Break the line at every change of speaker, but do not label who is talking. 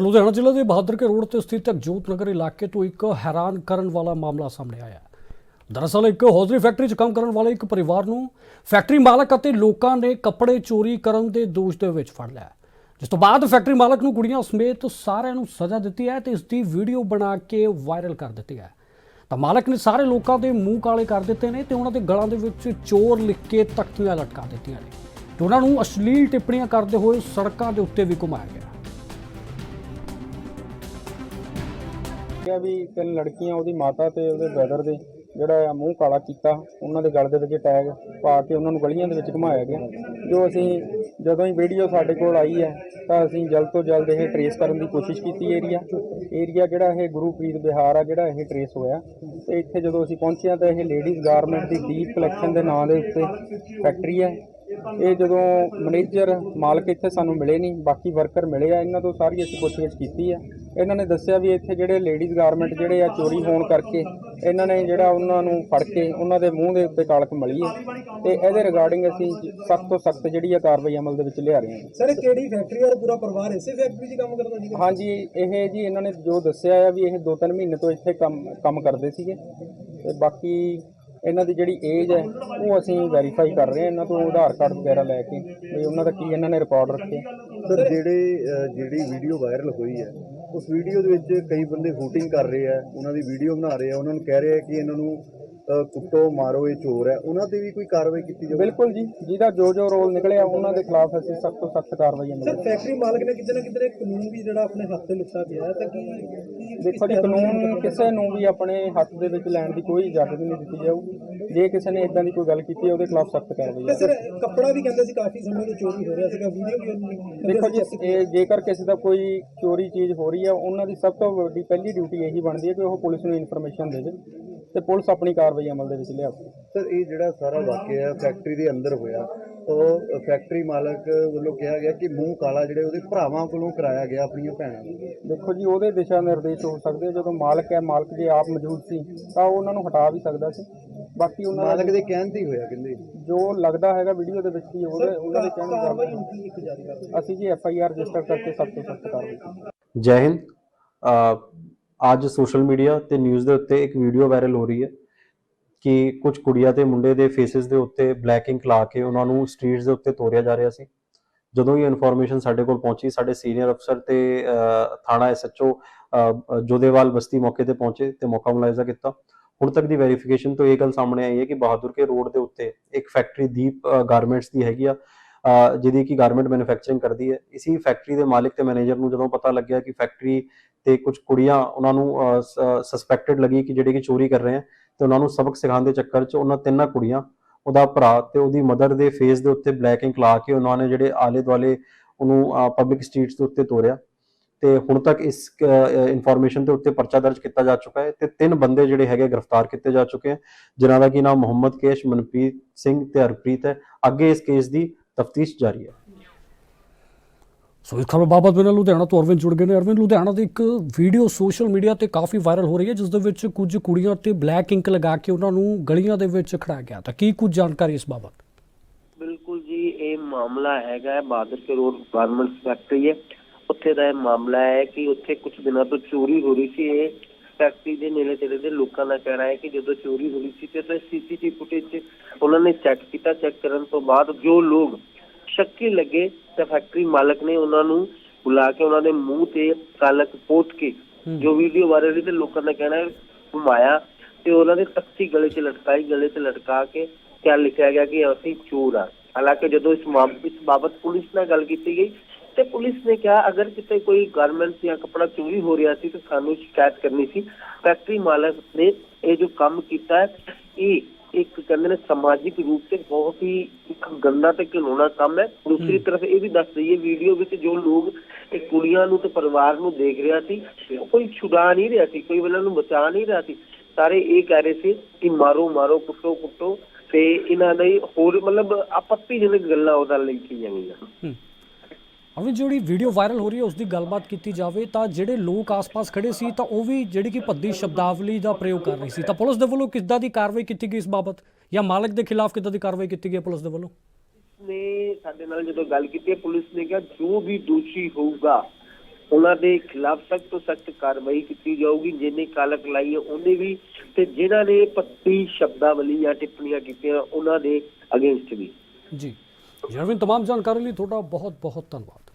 ਲੁਧਿਆਣਾ ਜ਼ਿਲ੍ਹੇ ਦੇ ਬਹਾਦਰ ਕੇ ਰੋਡ ਤੇ ਸਥਿਤ ਜੋਤ ਨਗਰ ਇਲਾਕੇ ਤੋਂ ਇੱਕ ਹੈਰਾਨ ਕਰਨ ਵਾਲਾ ਮਾਮਲਾ ਸਾਹਮਣੇ ਆਇਆ ਹੈ ਦਰਅਸਲ ਇੱਕ ਹੌਜ਼ਰੀ ਫੈਕਟਰੀ 'ਚ ਕੰਮ ਕਰਨ ਵਾਲੇ ਇੱਕ ਪਰਿਵਾਰ ਨੂੰ ਫੈਕਟਰੀ ਮਾਲਕ ਅਤੇ ਲੋਕਾਂ ਨੇ ਕੱਪੜੇ ਚੋਰੀ ਕਰਨ ਦੇ ਦੋਸ਼ ਦੇ ਵਿੱਚ ਫੜ ਲਿਆ ਜਿਸ ਤੋਂ ਬਾਅਦ ਫੈਕਟਰੀ ਮਾਲਕ ਨੂੰ ਕੁੜੀਆਂ ਸਮੇਤ ਸਾਰਿਆਂ ਨੂੰ ਸਜ਼ਾ ਦਿੱਤੀ ਹੈ ਤੇ ਇਸ ਦੀ ਵੀਡੀਓ ਬਣਾ ਕੇ ਵਾਇਰਲ ਕਰ ਦਿੱਤੀ ਹੈ ਤਾਂ ਮਾਲਕ ਨੇ ਸਾਰੇ ਲੋਕਾਂ ਦੇ ਮੂੰਹ ਕਾਲੇ ਕਰ ਦਿੱਤੇ ਨੇ ਤੇ ਉਹਨਾਂ ਦੇ ਗਲਾਂ ਦੇ ਵਿੱਚ ਚੋਰ ਲਿਖ ਕੇ ਤਖਤੀਆਂ ਲਟਕਾ ਦਿੱਤੀਆਂ ਨੇ ਤੇ ਉਹਨਾਂ ਨੂੰ ਅਸ਼ਲੀਲ ਟਿੱਪਣੀਆਂ ਕਰਦੇ ਹੋਏ ਸੜਕਾਂ ਦੇ ਉੱਤੇ ਵੀ ਘੁਮਾਇਆ ਗਿਆ ਕਿਹਾ ਵੀ ਤਿੰਨ ਲੜਕੀਆਂ ਉਹਦੀ ਮਾਤਾ ਤੇ ਉਹਦੇ ਬ੍ਰਦਰ ਦੇ ਜਿਹੜਾ ਆ ਮੂੰਹ ਕਾਲਾ ਕੀਤਾ ਉਹਨਾਂ ਦੇ ਗਲ ਦੇ ਵਿੱਚ ਟੈਗ ਪਾ ਕੇ ਉਹਨਾਂ ਨੂੰ ਗਲੀਆਂ ਦੇ ਵਿੱਚ ਘੁਮਾਇਆ ਗਿਆ ਜੋ ਅਸੀਂ ਜਦੋਂ ਹੀ ਵੀਡੀਓ ਸਾਡੇ ਕੋਲ ਆਈ ਹੈ ਤਾਂ ਅਸੀਂ ਜਲਦ ਤੋਂ ਜਲਦ ਇਹ ਟਰੇਸ ਕਰਨ ਦੀ ਕੋਸ਼ਿਸ਼ ਕੀਤੀ ਏਰੀਆ ਏਰੀਆ ਜਿਹੜਾ ਇਹ ਗੁਰੂਪ੍ਰੀਤ ਬਿਹਾਰ ਆ ਜਿਹੜਾ ਇਹ ਟਰੇਸ ਹੋਇਆ ਤੇ ਇੱਥੇ ਜਦੋਂ ਅਸੀਂ ਪਹੁੰਚਿਆ ਤਾਂ ਇਹ ਲੇਡੀਜ਼ ਗਾਰਮੈਂਟ ਦੀ ਡੀਪ ਕਲੈਕਸ਼ਨ ਦੇ ਨਾਂ ਦੇ ਉੱਤੇ ਫੈਕਟਰੀ ਹੈ ਇਹ ਜਦੋਂ ਮੈਨੇਜਰ ਮਾਲਕ ਇੱਥੇ ਸਾਨੂੰ ਮਿਲੇ ਨਹੀਂ ਬਾਕੀ ਵਰਕਰ ਮਿਲੇ ਆ ਇਹਨਾਂ ਤੋਂ ਸਾਰੀ ਅਸੀਂ ਪੁੱਛਗਿੱਛ ਕੀਤੀ ਹੈ ਇਹਨਾਂ ਨੇ ਦੱਸਿਆ ਵੀ ਇੱਥੇ ਜਿਹੜੇ ਲੇਡੀਜ਼ ਗਾਰਮੈਂਟ ਜਿਹੜੇ ਆ ਚੋਰੀ ਹੋਣ ਕਰਕੇ ਇਹਨਾਂ ਨੇ ਜਿਹੜਾ ਉਹਨਾਂ ਨੂੰ ਫੜ ਕੇ ਉਹਨਾਂ ਦੇ ਮੂੰਹ ਦੇ ਉੱਤੇ ਕਾਲਕ ਮਲੀ ਹੈ ਤੇ ਇਹਦੇ ਰਿਗਾਰਡਿੰਗ ਅਸੀਂ ਸਖਤ ਤੋਂ ਸਖਤ ਜਿਹੜੀ ਆ ਕਾਰਵਾਈ ਅਮਲ ਦੇ ਵਿੱਚ ਲਿਆ ਰਹੇ ਹਾਂ
ਸਰ ਕਿਹੜੀ ਫੈਕਟਰੀ ਔਰ ਪੂਰਾ ਪਰਿਵਾਰ ਇਸੇ ਫੈਕਟਰੀ 'ਚ ਕੰਮ ਕਰਦਾ ਸੀ
ਹਾਂਜੀ ਇਹ ਜੀ ਇਹਨਾਂ ਨੇ ਜੋ ਦੱਸਿਆ ਆ ਵੀ ਇਹ 2-3 ਮਹੀਨੇ ਤੋਂ ਇੱਥੇ ਕੰਮ ਕੰਮ ਕਰਦੇ ਸੀਗੇ ਤੇ ਬਾਕੀ ਇਹਨਾਂ ਦੀ ਜਿਹੜੀ ਏਜ ਹੈ ਉਹ ਅਸੀਂ ਵੈਰੀਫਾਈ ਕਰ ਰਹੇ ਹਾਂ ਇਹਨਾਂ ਤੋਂ ਆਧਾਰ ਕਾਰਡ ਵਗੈਰਾ ਲੈ ਕੇ ਵੀ ਉਹਨਾਂ ਦਾ ਕੀ ਇਹਨਾਂ ਨੇ ਰਿਕਾਰਡ ਰੱਖੇ
ਸਰ ਜਿਹੜੇ ਜਿਹੜੀ ਵੀਡੀਓ ਵਾਇਰਲ ਹੋਈ ਹੈ ਉਸ ਵੀਡੀਓ ਦੇ ਵਿੱਚ ਕਈ ਬੰਦੇ ਹੂਟਿੰਗ ਕਰ ਰਹੇ ਆ ਉਹਨਾਂ ਦੀ ਵੀਡੀਓ ਬਣਾ ਰਹੇ ਆ ਉਹਨਾਂ ਨੂੰ ਕਹਿ ਰਹੇ ਆ ਕਿ ਇਹਨਾਂ ਨੂੰ ਕੁੱਟੋ ਮਾਰੋ ਇਹ ਚੋਰ ਹੈ ਉਹਨਾਂ ਤੇ ਵੀ ਕੋਈ ਕਾਰਵਾਈ ਕੀਤੀ ਜਾਵੇ
ਬਿਲਕੁਲ ਜੀ ਜਿਹਦਾ ਜੋ ਜੋ ਰੋਲ ਨਿਕਲਿਆ ਉਹਨਾਂ ਦੇ ਖਿਲਾਫ ਅਸੀਂ ਸਖਤ ਤੋਂ ਸਖਤ ਕਾਰਵਾਈ
ਸਰ ਫੈਕਟਰੀ ਮਾਲਕ ਨੇ ਕਿਤੇ ਨਾ ਕਿਤੇ ਕਾਨੂੰਨ ਵੀ ਜਿਹੜਾ ਆਪਣੇ ਹੱਥ ਤੇ ਲਿਖਾ ਗਿਆ ਹੈ ਤਾਂ ਕੀ
ਦੇਖੋ ਜੀ ਕਾਨੂੰਨ ਕਿਸੇ ਨੂੰ ਵੀ ਆਪਣੇ ਹੱਥ ਦੇ ਵਿੱਚ ਲੈਣ ਦੀ ਕੋਈ ਇਜਾਜ਼ਤ ਨਹੀਂ ਦਿੱਤੀ ਜਾਊਗੀ ਜੇ ਕਿਸੇ ਨੇ ਇਦਾਂ ਦੀ ਕੋਈ ਗੱਲ ਕੀਤੀ ਹੈ ਉਹਦੇ ਖਿਲਾਫ ਸਖਤ ਕਾਰਵਾਈ ਤੇ
ਸਰ ਕੱਪੜਾ ਵੀ ਕਹਿੰਦੇ ਸੀ ਕਾਫੀ ਸਮੇਂ ਤੋਂ ਚੋਰੀ ਹੋ ਰਿਹਾ ਸੀਗਾ ਵੀਡੀਓ ਵੀ ਉਹਨੂੰ-
ਦੇਖੋ ਜੀ ਇਹ ਜੇਕਰ ਕਿਸੇ ਦਾ ਕੋਈ ਚੋਰੀ ਚੀਜ਼ ਹੋ ਰਹੀ ਹੈ ਉਹਨਾਂ ਦੀ ਸਭ ਤੋਂ ਵੱਡੀ ਪਹਿਲੀ ਡਿਊਟੀ ਇਹੀ ਬਣਦੀ ਹੈ ਕਿ ਉਹ ਪੁਲਿਸ ਨੂੰ ਇਨਫੋਰਮੇਸ਼ਨ ਦੇ ਤੇ ਪੁਲਿਸ ਆਪਣੀ ਕਾਰਵਾਈ ਅਮਲ ਦੇ ਵਿੱਚ ਲਿਆ
ਸਰ ਇਹ ਜਿਹੜਾ ਸਾਰਾ ਵਾਕਿਆ ਹੈ ਫੈਕਟਰੀ ਦੇ ਅੰਦਰ ਹੋਇਆ ਉਹ ਫੈਕਟਰੀ ਮਾਲਕ ਵੱਲੋਂ ਕਿਹਾ ਗਿਆ ਕਿ ਮੂੰਹ ਕਾਲਾ ਜਿਹੜੇ ਉਹਦੇ ਭਰਾਵਾਂ ਕੋਲੋਂ ਕਰਾਇਆ ਗਿਆ ਆਪਣੀਆਂ ਭੈਣਾਂ ਨੂੰ
ਦੇਖੋ ਜੀ ਉਹਦੇ ਦਿਸ਼ਾ ਨਿਰਦੇਸ਼ ਹੋ ਸਕਦੇ ਜਦੋਂ ਮਾਲਕ ਹੈ ਮਾਲਕ ਜੇ ਆਪ ਮੌਜੂਦ ਸੀ ਤਾਂ ਉਹ ਉਹਨਾਂ ਨੂੰ ਹਟਾ ਵੀ ਸਕਦਾ ਸੀ ਬਾਕੀ ਉਹਨਾਂ
ਮਾਲਕ ਦੇ ਕਹਿਣ ਤੇ ਹੋਇਆ ਕਹਿੰਦੇ
ਜੋ ਲੱਗਦਾ ਹੈਗਾ ਵੀਡੀਓ ਦੇ ਵਿੱਚ ਹੀ ਉਹਦੇ ਉਹਨਾਂ ਦੇ ਕਹਿਣ ਦਾ ਅਸੀਂ ਜੀ ਐਫ ਆਈ ਆਰ ਰਜਿਸਟਰ ਕਰਕੇ ਸਭ ਤੋਂ ਸਖਤ ਕਾਰਵਾਈ ਜੈ ਹਿੰਦ ਅੱਜ ਸੋਸ਼ਲ ਮੀਡੀਆ ਤੇ ਨਿਊਜ਼ ਦੇ ਉੱਤੇ ਇੱਕ ਵੀਡੀਓ ਵਾਇਰਲ ਹੋ ਰਹੀ ਹੈ ਕਿ ਕੁਝ ਕੁੜੀਆਂ ਤੇ ਮੁੰਡੇ ਦੇ ਫੇਸਿਸ ਦੇ ਉੱਤੇ ਬਲੈਕ ਇੰਕ ਲਾ ਕੇ ਉਹਨਾਂ ਨੂੰ ਸਟਰੀਟਸ ਦੇ ਉੱਤੇ ਤੋਰਿਆ ਜਾ ਰਿਹਾ ਸੀ ਜਦੋਂ ਇਹ ਇਨਫੋਰਮੇਸ਼ਨ ਸਾਡੇ ਕੋਲ ਪਹੁੰਚੀ ਸਾਡੇ ਸੀਨੀਅਰ ਅਫਸਰ ਤੇ ਥਾਣਾ ਐਸਐਚਓ ਜੋਦੇਵਾਲ ਬਸਤੀ ਮੌਕੇ ਤੇ ਪਹੁੰਚੇ ਤੇ ਮੌਕਾ ਮੁਲਾਇਜ਼ਾ ਕੀਤਾ ਹੁਣ ਤੱਕ ਦੀ ਵੈਰੀਫਿਕੇਸ਼ਨ ਤੋਂ ਇਹ ਗੱਲ ਸਾਹਮਣੇ ਆਈ ਹੈ ਕਿ ਬਹਾਦਰਕੇ ਕੇ ਰੋਡ ਦੇ ਉੱਤੇ ਇੱਕ ਫੈਕਟਰੀ ਦੀਪ ਗਾਰਮੈਂਟਸ ਦੀ ਹੈਗੀ ਆ ਜਿਹਦੀ ਕਿ ਗਾਰਮੈਂਟ ਮੈਨੂਫੈਕਚਰਿੰਗ ਕਰਦੀ ਹੈ ਇਸੇ ਫੈਕਟਰੀ ਦੇ ਮਾਲਕ ਤੇ ਮੈਨੇਜਰ ਨੂੰ ਜਦੋਂ ਪਤਾ ਲੱਗਿਆ ਕਿ ਫੈਕਟਰੀ ਤੇ ਕੁਝ ਕੁੜੀਆਂ ਉਹਨਾਂ ਨੂੰ ਸਸਪੈਕਟਡ ਲੱਗੀ ਕਿ ਜਿਹੜੇ ਕਿ ਚੋਰੀ ਕਰ ਰਹੇ ਹਨ ਤੇ ਉਹਨਾਂ ਨੂੰ ਸਬਕ ਸਿਖਾਉਣ ਦੇ ਚੱਕਰ 'ਚ ਉਹਨਾਂ ਤਿੰਨਾਂ ਕੁੜੀਆਂ ਉਹਦਾ ਭਰਾ ਤੇ ਉਹਦੀ ਮਦਰ ਦੇ ਫੇਸ ਦੇ ਉੱਤੇ ਬਲੈਕ ਲਾ ਕੇ ਉਹਨਾਂ ਨੇ ਜਿਹੜੇ ਆਲੇ ਦੁਆਲੇ ਉਹਨੂੰ ਪਬਲਿਕ ਸਟਰੀਟਸ ਦੇ ਉੱਤੇ ਤੋਰਿਆ ਤੇ ਹੁਣ ਤੱਕ ਇਸ ਇਨਫੋਰਮੇਸ਼ਨ ਦੇ ਉੱਤੇ ਪਰਚਾ ਦਰਜ ਕੀਤਾ ਜਾ ਚੁੱਕਾ ਹੈ ਤੇ ਤਿੰਨ ਬੰਦੇ ਜਿਹੜੇ ਹੈਗੇ ਗ੍ਰਿਫਤਾਰ ਕੀਤੇ ਜਾ ਚੁੱਕੇ ਹਨ ਜਿਨ੍ਹਾਂ ਦਾ ਕੀ ਨਾਮ ਮੁਹੰਮਦ ਕੇਸ਼ ਮਨਪ੍ਰੀਤ ਸਿੰਘ ਤੇ ਹਰਪ੍ਰੀਤ ਹੈ ਅੱਗੇ ਇਸ ਕੇਸ ਦੀ ਤਫਤੀਸ਼ ਜਾਰੀ ਹੈ
ਸੋ ਇਸ ਖਬਰ ਬਾਬਤ ਮੇਰੇ ਲੁਧਿਆਣਾ ਤੋਂ ਅਰਵਿੰਦ ਜੁੜ ਗਏ ਨੇ ਅਰਵਿੰਦ ਲੁਧਿਆਣਾ ਦੀ ਇੱਕ ਵੀਡੀਓ ਸੋਸ਼ਲ ਮੀਡੀਆ ਤੇ ਕਾਫੀ ਵਾਇਰਲ ਹੋ ਰਹੀ ਹੈ ਜਿਸ ਦੇ ਵਿੱਚ ਕੁਝ ਕੁੜੀਆਂ ਤੇ ਬਲੈਕ ਇੰਕ ਲਗਾ ਕੇ ਉਹਨਾਂ ਨੂੰ ਗਲੀਆਂ ਦੇ ਵਿੱਚ ਖੜਾ ਗਿਆ ਤਾਂ ਕੀ ਕੁਝ ਜਾਣਕਾਰੀ ਇਸ ਬਾਬਤ
ਬਿਲਕੁਲ ਜੀ ਇਹ ਮਾਮਲਾ ਹੈਗਾ ਬਾਦਰ ਕੇ ਰੋਡ ਗਾਰਮੈਂਟਸ ਫੈਕਟਰੀ ਹੈ ਉੱਥੇ ਦਾ ਇਹ ਮਾਮਲਾ ਹੈ ਕਿ ਉੱਥੇ ਕੁਝ ਦਿਨਾਂ ਤੋਂ ਚੋਰੀ ਹੋ ਰਹੀ ਸੀ ਇਹ ਫੈਕਟਰੀ ਦੇ ਨੇੜੇ ਤੇੜੇ ਦੇ ਲੋਕਾਂ ਦਾ ਕਹਿਣਾ ਹੈ ਕਿ ਜਦੋਂ ਚੋਰੀ ਹੋਈ ਸੀ ਤੇ ਤਾਂ ਫੁਟੇਜ ਤੇ ਉਹਨਾਂ ਨੇ ਚੈੱਕ ਕੀਤਾ ਚੈੱਕ ਕਰਨ ਤੋਂ ਬਾਅਦ ਜੋ ਲੋਕ ਸ਼ੱਕੀ ਲੱਗੇ ਤੇ ਫੈਕਟਰੀ ਮਾਲਕ ਨੇ ਉਹਨਾਂ ਨੂੰ ਬੁਲਾ ਕੇ ਉਹਨਾਂ ਦੇ ਮੂੰਹ ਤੇ ਕਾਲਕ ਪੋਤ ਕੇ ਜੋ ਵੀਡੀਓ ਵਾਇਰਲ ਹੋਈ ਤੇ ਲੋਕਾਂ ਦਾ ਕਹਿਣਾ ਹੈ ਘੁਮਾਇਆ ਤੇ ਉਹਨਾਂ ਦੇ ਤਖਤੀ ਗਲੇ 'ਚ ਲਟਕਾਈ ਗਲੇ 'ਚ ਲਟਕਾ ਕੇ ਕਿਆ ਲਿਖਿਆ ਗਿਆ ਕਿ ਅਸੀਂ ਚੋਰ ਆ ਹਾਲਾਂਕਿ ਜਦੋਂ ਇਸ ਮਾਮਲੇ ਇਸ ਬਾਬਤ ਪੁਲਿਸ ਨਾਲ ਗੱਲ ਕੀਤੀ ਗਈ ਤੇ ਪੁਲਿਸ ਨੇ ਕਿਹਾ ਅਗਰ ਕਿਤੇ ਕੋਈ ਗਾਰਮੈਂਟਸ ਜਾਂ ਕਪੜਾ ਚੋਰੀ ਹੋ ਰਿਹਾ ਸੀ ਤਾਂ ਸਾਨੂੰ ਸ਼ਿਕਾਇਤ ਕਰਨੀ ਸੀ ਫੈਕਟਰੀ ਮਾਲਕ ਨੇ ਇਹ ਜੋ ਕੰਮ ਕੀਤਾ ਹੈ ਇਹ ਇੱਕ ਕਹਿੰਦੇ ਨੇ ਸਮਾਜਿਕ ਰੂਪ ਤੇ ਬਹੁਤ ਹੀ ਇੱਕ ਗੰਦਾ ਤੇ ਘਿਨੌਣਾ ਕੰਮ ਹੈ ਦੂਸਰੀ ਤਰਫ ਇਹ ਵੀ ਦੱਸ ਦਈਏ ਵੀਡੀਓ ਵਿੱਚ ਜੋ ਲੋਕ ਇਹ ਕੁੜੀਆਂ ਨੂੰ ਤੇ ਪਰਿਵਾਰ ਨੂੰ ਦੇਖ ਰਿਹਾ ਸੀ ਕੋਈ ਛੁਡਾ ਨਹੀਂ ਰਿਹਾ ਸੀ ਕੋਈ ਉਹਨਾਂ ਨੂੰ ਬਚਾ ਨਹੀਂ ਰਿਹਾ ਸੀ ਸਾਰੇ ਇਹ ਕਹਿ ਰਹੇ ਸੀ ਕਿ ਮਾਰੋ ਮਾਰੋ ਕੁੱਟੋ ਕੁੱਟੋ ਤੇ ਇਹਨਾਂ ਲਈ ਹੋਰ ਮਤਲਬ ਆਪੱਤੀਜਨਕ ਗੱਲਾਂ ਉਹਦਾ ਲਿਖੀਆਂ ਹੂੰ
ਅਮਿਤ ਜਿਹੜੀ ਵੀਡੀਓ ਵਾਇਰਲ ਹੋ ਰਹੀ ਹੈ ਉਸ ਦੀ ਗੱਲਬਾਤ ਕੀਤੀ ਜਾਵੇ ਤਾਂ ਜਿਹੜੇ ਲੋਕ ਆਸ-ਪਾਸ ਖੜੇ ਸੀ ਤਾਂ ਉਹ ਵੀ ਜਿਹੜੀ ਕਿ ਭੱਦੀ ਸ਼ਬਦਾਵਲੀ ਦਾ ਪ੍ਰਯੋਗ ਕਰ ਰਹੇ ਸੀ ਤਾਂ ਪੁਲਿਸ ਦੇ ਵੱਲੋਂ ਕਿੱਦਾਂ ਦੀ ਕਾਰਵਾਈ ਕੀਤੀ ਗਈ ਇਸ ਬਾਬਤ ਜਾਂ ਮਾਲਕ ਦੇ ਖਿਲਾਫ ਕਿੱਦਾਂ ਦੀ ਕਾਰਵਾਈ ਕੀਤੀ ਗਈ ਪੁਲਿਸ ਦੇ ਵੱਲੋਂ
ਨੇ ਸਾਡੇ ਨਾਲ ਜਦੋਂ ਗੱਲ ਕੀਤੀ ਪੁਲਿਸ ਨੇ ਕਿਹਾ ਜੋ ਵੀ ਦੋਸ਼ੀ ਹੋਊਗਾ ਉਹਨਾਂ ਦੇ ਖਿਲਾਫ ਸਖਤ ਤੋਂ ਸਖਤ ਕਾਰਵਾਈ ਕੀਤੀ ਜਾਊਗੀ ਜਿਹਨੇ ਕਾਲਕ ਲਾਈ ਹੈ ਉਹਨੇ ਵੀ ਤੇ ਜਿਨ੍ਹਾਂ ਨੇ ਭੱਦੀ ਸ਼ਬਦਾਵਲੀ ਜਾਂ ਟਿੱਪਣੀਆਂ ਕੀਤੀਆਂ ਉਹਨਾਂ ਦੇ ਅਗੇਂਸਟ ਵੀ
ਜੀ ਜਰਵਿੰਦ तमाम ਜਾਣਕਾਰੀ ਲਈ ਤੁਹਾਡਾ ਬਹੁਤ ਬਹੁਤ ਧੰਨਵਾਦ